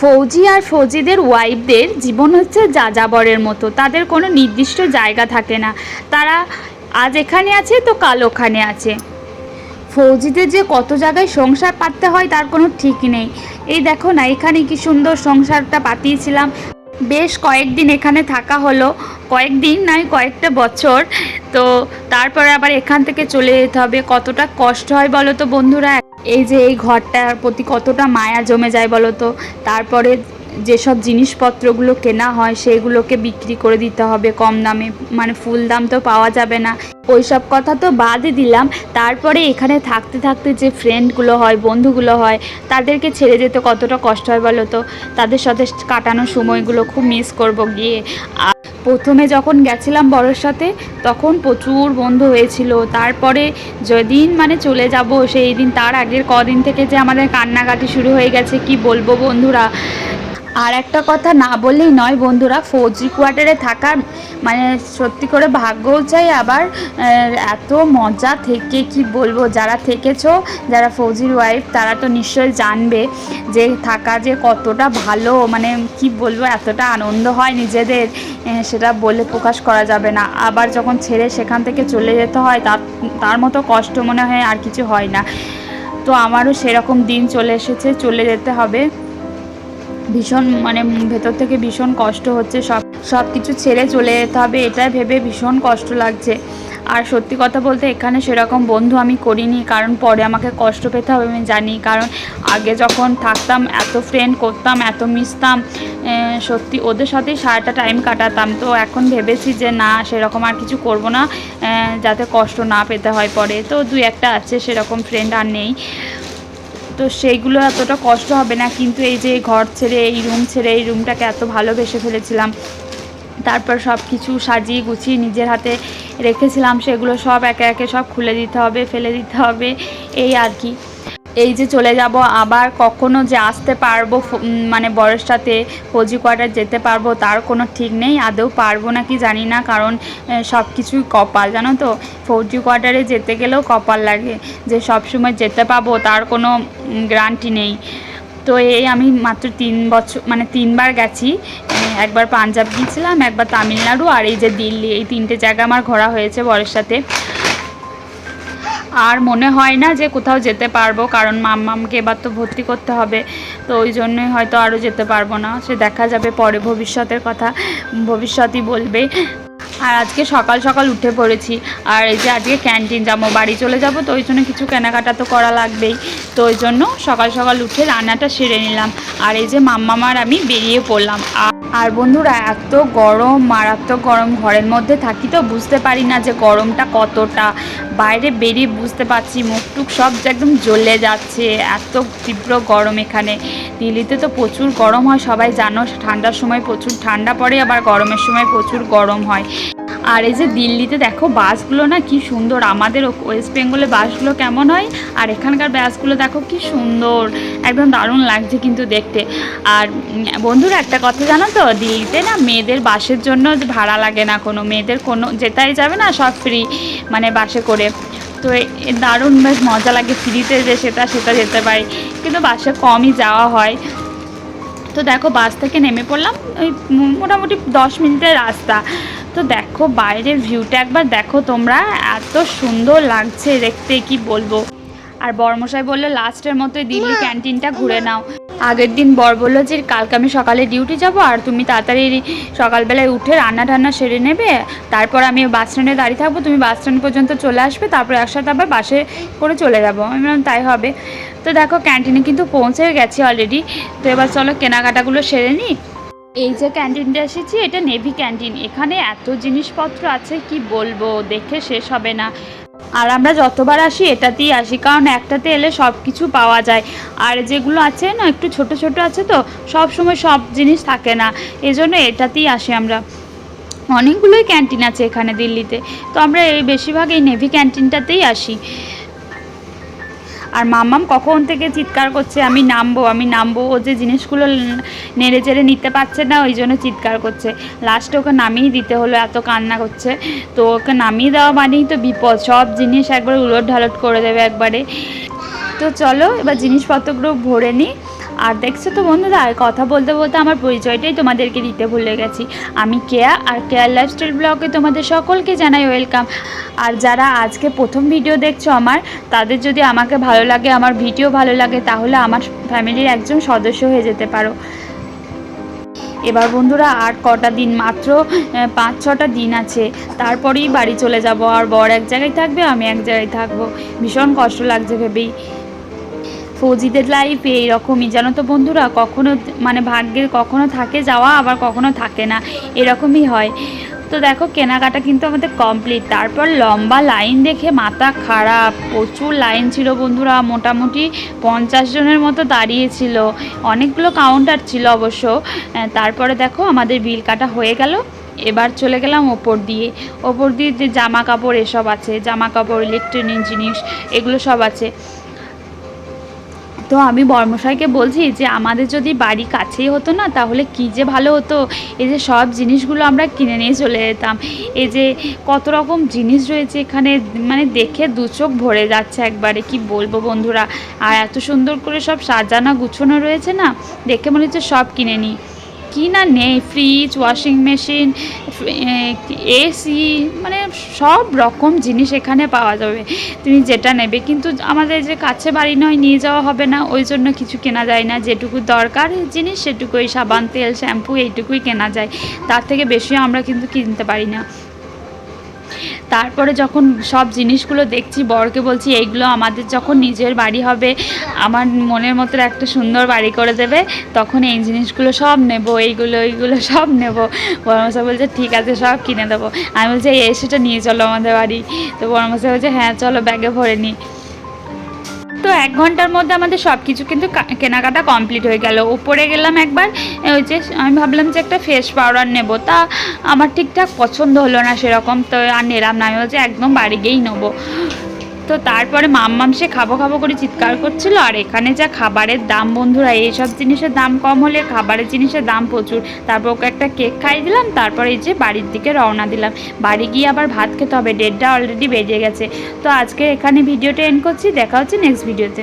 ফৌজি আর ফৌজিদের ওয়াইফদের জীবন হচ্ছে যাযাবরের মতো। তাদের কোনো নির্দিষ্ট জায়গা থাকে না। তারা আজ এখানে আছে, তো কাল ওখানে আছে। ফৌজিদের যে কত জায়গায় সংসার পাততে হয়, তার কোনো ঠিক নেই। এই দেখো না, এখানে কি সুন্দর সংসারটা পাতিয়েছিলাম। বেশ কয়েকদিন এখানে থাকা হলো। কয়েকদিন নয়, কয়েকটা বছর। তো তারপরে আবার এখান থেকে চলে যেতে হবে। কতটা কষ্ট হয় বলো তো বন্ধুরা? এই যে এই ঘরটার প্রতি কতটা মায়া জমে যায় বলো তো? তারপরে যেসব জিনিসপত্রগুলো কেনা হয়, সেগুলোকে বিক্রি করে দিতে হবে কম দামে। মানে ফুল দাম তো পাওয়া যাবে না। ওইসব কথা তো বাদই দিলাম। তারপরে এখানে থাকতে থাকতে যে ফ্রেন্ডগুলো হয়, বন্ধুগুলো হয়, তাদেরকে ছেড়ে যেতে কতটা কষ্ট হয় বলো তো? তাদের সাথে কাটানো সময়গুলো খুব মিস করব গিয়ে। প্রথমে যখন গেছিলাম বড়োর সাথে, তখন প্রচুর বন্ধু হয়েছিল। তারপরে যেদিন মানে চলে যাব, সেই দিন, তার আগের কদিন থেকে যে আমাদের কান্নাকাটি শুরু হয়ে গেছে, কি বলব বন্ধুরা? আর একটা কথা না বললেই নয় বন্ধুরা ফৌজি কোয়ার্টারে থাকার মানে সত্যি করে ভাগ্যও চাই আবার এত মজা থেকে কি বলব, যারা থেকেছো, যারা ফৌজির ওয়াইফ তারা তো নিশ্চয়ই জানবে যে থাকা যে কতটা ভালো মানে কি বলব, এতটা আনন্দ হয় নিজেদের সেটা বলে প্রকাশ করা যাবে না। আবার যখন ছেড়ে সেখান থেকে চলে যেতে হয়, তার তার মতো কষ্ট মনে হয় আর কিছু হয় না। তো আমারও সেরকম দিন চলে এসেছে, চলে যেতে হবে। ভীষণ মানে ভেতর থেকে ভীষণ কষ্ট হচ্ছে, সব সব কিছু ছেড়ে চলে যেতে হবে এটা ভেবে ভীষণ কষ্ট লাগছে। আর সত্যি কথা বলতে এখানে সেরকম বন্ধু আমি করিনি, কারণ পরে আমাকে কষ্ট পেতে হবে আমি জানি, কারণ আগে যখন থাকতাম, এত ফ্রেন্ড করতাম, এত মিশতাম সত্যি ওদের সাথেই সারাটা টাইম কাটাতাম। তো এখন ভেবেছি যে না, সেরকম আর কিছু করব না যাতে কষ্ট না পেতে হয় পরে। তো দুই একটা আছে, সেরকম ফ্রেন্ড আর নেই। তো সেইগুলো এতটা কষ্ট হবে না, কিন্তু এই যে ঘর ছেড়ে, এই রুম ছেড়ে, এই রুমটাকে এত ভালোবেসে ফেলেছিলাম। তারপর সব কিছু সাজিয়ে গুছিয়ে নিজের হাতে রেখেছিলাম, সেগুলো সব একে একে সব খুলে দিতে হবে, ফেলে দিতে হবে, এই আর কি। এই যে চলে যাব, আবার কখনো যে আসতে পারব মানে সাথে ফৌজি কোয়ার্টার যেতে পারব, তার কোনো ঠিক নেই, আদৌ পারব নাকি জানি না, কারণ সব কিছুই কপাল, জানো তো? ফৌজি কোয়ার্টারে যেতে গেলেও কপাল লাগে, যে সব সময় যেতে পাবো, তার কোনো গ্যারান্টি নেই। তো এই আমি মাত্র তিন বছর মানে তিনবার গেছি একবার পাঞ্জাব গিয়েছিলাম, একবার তামিলনাড়ু, আর এই যে দিল্লি, এই তিনটে জায়গা আমার ঘোরা হয়েছে বরের সাথে। আর মনে হয় না যে কোথাও যেতে পারব, কারণ মাম্মামকে এবার তো ভর্তি করতে হবে, তো ওই জন্যই হয়তো আরও যেতে পারব না। সে দেখা যাবে পরে ভবিষ্যতের কথা, ভবিষ্যতই বলবে। আর আজকে সকাল সকাল উঠে পড়েছি, আর এই যে আজকে ক্যান্টিন যাব, বাড়ি চলে যাব, তো ওই জন্য কিছু কেনাকাটা তো করা লাগবেই, তো ওই জন্য সকাল সকাল উঠে রান্নাটা সেরে নিলাম, আর এই যে মাম্মামার আমি বেরিয়ে পড়লাম। আর বন্ধুরা, এত গরম, মারাত্মক গরম ঘরের মধ্যে থাকি তো বুঝতে পারি না যে গরমটা কতটা বাইরে বেরিয়ে বুঝতে পারছি মুখ টুক সব যে একদম জ্বলে যাচ্ছে, এত তীব্র গরম এখানে। দিল্লিতে তো প্রচুর গরম হয়, সবাই জানো, ঠান্ডার সময় প্রচুর ঠান্ডা পড়ে, আবার গরমের সময় প্রচুর গরম হয়। আর এই যে দিল্লিতে দেখো বাসগুলো না কি সুন্দর, আমাদের ওয়েস্ট বেঙ্গলে বাসগুলো কেমন হয়? আর এখানকার বাসগুলো দেখো কি সুন্দর, একদম দারুণ লাগছে কিন্তু দেখতে। আর বন্ধুরা একটা কথা জানো তো, দিল্লিতে না মেয়েদের বাসের জন্য ভাড়া লাগে না কোনো, মেয়েদের কোনো যেটাই যাবে না সব ফ্রি মানে বাসে করে। তো দারুণ বেশ মজা লাগে ফ্রিতে যে সেটা সেটা যেতে পারি, কিন্তু বাসে কমই যাওয়া হয়। তো দেখো বাস থেকে নেমে পড়লাম, ওই মোটামুটি দশ মিনিটের রাস্তা। তো দেখো বাইরের ভিউটা একবার দেখো তোমরা। এত সুন্দর লাগছে দেখতে কি বলব? আর বর্মশাই বলল লাস্টের মতোই দিল্লি ক্যান্টিনটা ঘুরে নাও। আগের দিন বর বলল যে কালকে আমি সকালে ডিউটি যাব আর তুমি তাড়াতাড়ি সকালবেলায় উঠে রান্না টান্না সেরে নেবে। তারপর আমি বাস স্ট্যান্ডে দাঁড়িয়ে থাকব তুমি বাস স্ট্যান্ড পর্যন্ত চলে আসবে তারপর একসাথে আবার বাসে করে চলে যাব। আমি বললাম তাই হবে। তো দেখো ক্যান্টিনে কিন্তু পৌঁছে গেছি অলরেডি তো এবার চলো কেনাকাটাগুলো সেরে নিই। এই যে ক্যান্টিনটা এসেছি, এটা নেভি ক্যান্টিন। এখানে এত জিনিসপত্র আছে, কি বলব? দেখে শেষ হবে না। আর আমরা যতবার আসি, এটাতেই আসি। কারণ একটাতে এলে সব কিছু পাওয়া যায়। আর যেগুলো আছে না, একটু ছোট ছোট আছে তো সব সময় সব জিনিস থাকে না। এজন্য এটাতেই আসি আমরা। অনেকগুলোই ক্যান্টিন আছে এখানে দিল্লিতে। তো আমরা এই বেশিরভাগ এই নেভি ক্যান্টিনটাতেই আসি। আর মাম্মাম কখন থেকে চিৎকার করছে, আমি নামবো আমি নামবো, ও যে জিনিসগুলো নেড়ে চেড়ে নিতে পারছে না, ওই জন্য চিৎকার করছে। লাস্টে ওকে নামিয়ে দিতে হলো, এত কান্না করছে। তো ওকে নামিয়ে দেওয়া মানেই তো বিপদ, সব জিনিস একবার উলট ঢালট করে দেবে একবারে। তো চলো, এবার জিনিসপত্রগুলো ভরে নিই। আর দেখছ তো বন্ধুরা, আর কথা বলতে বলতে আমার পরিচয়টাই তোমাদেরকে দিতে ভুলে গেছি। আমি কেয়া, আর কেয়ার লাইফস্টাইল ব্লগে তোমাদের সকলকে জানাই ওয়েলকাম আর যারা আজকে প্রথম ভিডিও দেখছ আমার, তাদের যদি আমাকে ভালো লাগে, আমার ভিডিও ভালো লাগে, তাহলে আমার ফ্যামিলির একজন সদস্য হয়ে যেতে পারো। এবার বন্ধুরা, আর কটা দিন মাত্র পাঁচ, ছটা দিন আছে। তারপরেই বাড়ি চলে যাব। আর বর এক জায়গায় থাকবে, আমি এক জায়গায় থাকব। ভীষণ কষ্ট লাগছে ভেবেই। ফৌজিদের লাইফ এইরকমই। জানো তো বন্ধুরা, কখনো মানে ভাগ্যের কখনো থাকে যাওয়া, আবার কখনো থাকে না। এরকমই হয়। তো দেখো, কেনাকাটা কিন্তু আমাদের কমপ্লিট তারপর লম্বা লাইন দেখে মাথা খারাপ। প্রচুর লাইন ছিল বন্ধুরা, মোটামুটি পঞ্চাশ জনের মতো দাঁড়িয়েছিল। অনেকগুলো কাউন্টার ছিল অবশ্য। তারপরে দেখো, আমাদের বিল কাটা হয়ে গেল। এবার চলে গেলাম ওপর দিয়ে। ওপর দিয়ে যে জামা কাপড় এসব আছে জামা কাপড় ইলেকট্রনিক জিনিস, এগুলো সব আছে। তো আমি বর্মশাইকে বলছি যে আমাদের যদি বাড়ি কাছেই হতো না, তাহলে কি যে ভালো হতো? এই যে সব জিনিসগুলো আমরা কিনে নিয়ে চলে যেতাম। এই যে কত রকম জিনিস রয়েছে এখানে মানে দেখে দু চোখ ভরে যাচ্ছে একবারে, কি বলব বন্ধুরা? আর এত সুন্দর করে সব সাজানো গুছানো রয়েছে না, দেখে মনে হচ্ছে সব কিনে নিই। কি না নেই? ফ্রিজ ওয়াশিং মেশিন এসি মানে সব রকম জিনিস এখানে পাওয়া যাবে। তুমি যেটা নেবে। কিন্তু আমাদের যে কাছে বাড়ি নয়, নিয়ে যাওয়া হবে না। ওই জন্য কিছু কেনা যায় না। যেটুকু দরকার জিনিস, সেটুকুই। সাবান, তেল, শ্যাম্পু, এইটুকুই কেনা যায়। তার থেকে বেশি আমরা কিন্তু কিনতে পারি না। তারপরে যখন সব জিনিসগুলো দেখছি, বরকে বলছি, এইগুলো আমাদের যখন নিজের বাড়ি হবে, আমার মনের মতো একটা সুন্দর বাড়ি করে দেবে, তখন এই জিনিসগুলো সব নেব, এইগুলো এইগুলো সব নেব। বড়মশাই বলছে, ঠিক আছে, সব কিনে দেবো। আমি বলছি, এই এসেটা নিয়ে চলো আমাদের বাড়ি। তো বড়মশাই বলছে হ্যাঁ চলো ব্যাগে ভরে নিই তো এক ঘণ্টার মধ্যে আমাদের সব কিছু কিন্তু কেনাকাটা কমপ্লিট হয়ে গেল। উপরে গেলাম একবার ওই যে আমি ভাবলাম যে একটা ফেস পাউডার নেব। তা আমার ঠিকঠাক পছন্দ হলো না সেরকম, তো আর নিলাম না। আমি বলছি একদম বাড়ি গিয়েই নেব। তো তারপরে মাম্মাম সে খাব খাব করে চিৎকার করছিল, আর এখানে যা খাবারের দাম বন্ধুরা, এইসব জিনিসের দাম কম হলে খাবারের জিনিসের দাম প্রচুর। তারপর ওকে একটা কেক খাই দিলাম, তারপর এই যে বাড়ির দিকে রওনা দিলাম। বাড়ি গিয়ে আবার ভাত খেতে হবে ডেটটা অলরেডি বেজে গেছে। তো আজকে এখানে ভিডিওটা এন্ড করছি, দেখা হচ্ছে নেক্সট ভিডিওতে